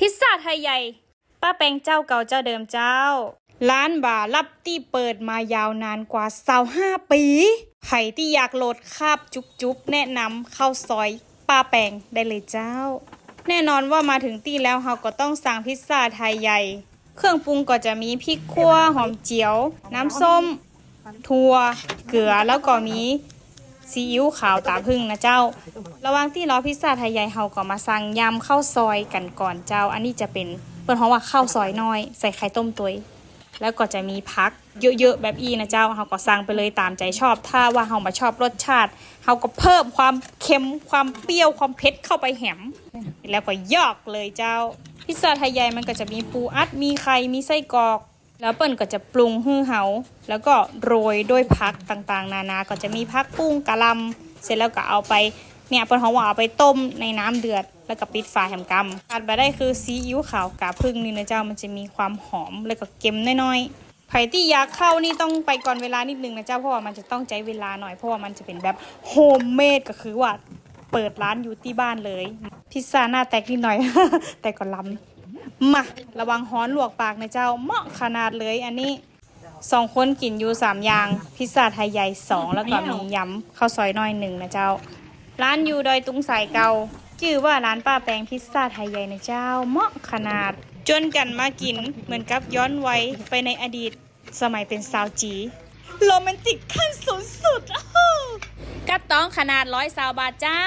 พิซซ่าไทยใหญ่ ป้าแปงเจ้าเก่าเจ้าเดิมเจ้า ร้านบาร์ลับที่เปิดมายาวนานกว่า25ปีใครที่อยากโหลดคาบจุ๊บๆแนะนำเข้าซอยป้าแปงได้เลยเจ้า แน่นอนว่ามาถึงที่แล้วเราก็ต้องสั่งพิซซ่าไทยใหญ่ เครื่องปรุงก็จะมีพริกขั่วหอมเจียว น้ำส้ม ถั่ว เกลือแล้วก็มี ซีอิ๊วขาวตาพึ่งนะเจ้า ระหว่างที่รอพิซซ่าไทยใหญ่เฮาก็มาสั่งยำข้าวซอยกันก่อนเจ้า อันนี้จะเป็นเปิ้นเพราว่าข้าวซอยน้อย ใส่ไข่ต้มตัวยแล้วก็จะมีพักเยอะๆแบบอีนะเจ้าเฮาก็สั่งไปเลยตามใจชอบ ถ้าว่าเฮามาชอบรสชาติเฮาก็เพิ่มความเค็มความเปรี้ยวความเผ็ดเข้าไปแหม แล้วก็ยอกเลยเจ้า พิซซ่าไทยใหญ่มันก็จะมีปูอัดมีไข่มีไส้กรอก แล้วเปิ้นก็จะปรุงฮื้อเฮาแล้วก็โรยด้วยผักต่างๆ นานาก็จะมีผักปุ้งกะลำเสร็จแล้วก็เอาไปเนี่ยเปิ้นเขาว่าเอาไปต้มในน้ำเดือด แล้วก็ปิดฝาแหมกำขาดไปได้คือซีอิ๊วขาวกาพึ่งนี่นะเจ้ามันจะมีความหอมแล้วก็เค็มน้อยๆไผ่ที่อยากเข้านี่ต้องไปก่อนเวลานิดนึงนะเจ้าเพราะว่ามันจะต้องใช้เวลาหน่อยเพราะว่ามันจะเป็นแบบโฮมเมดก็คือว่าเปิดร้านอยู่ที่บ้านเลย พิซซ่าหน้าแตกนิดหน่อย แต่ก็ล้ำ มาระวังฮ้อนลวกปากนะเจ้าเหมาะขนาดเลยอันนี้สองคนกินอยู่สามอย่าง พิซซ่าไทยใหญ่สองแล้วก็มียำข้าวซอยน้อยหนึ่งนะเจ้า ร้านอยู่ดอยตุงสายเกาชื่อว่าร้านป้าแปงพิซซ่าไทยใหญ่นะเจ้าเหมาะขนาด จนกันมากินเหมือนกับย้อนไว้ไปในอดีตสมัยเป็นสาวจีโรแมนติกขั้นสูงสุดกัดต้องขนาดร้อยสาวบาทเจ้า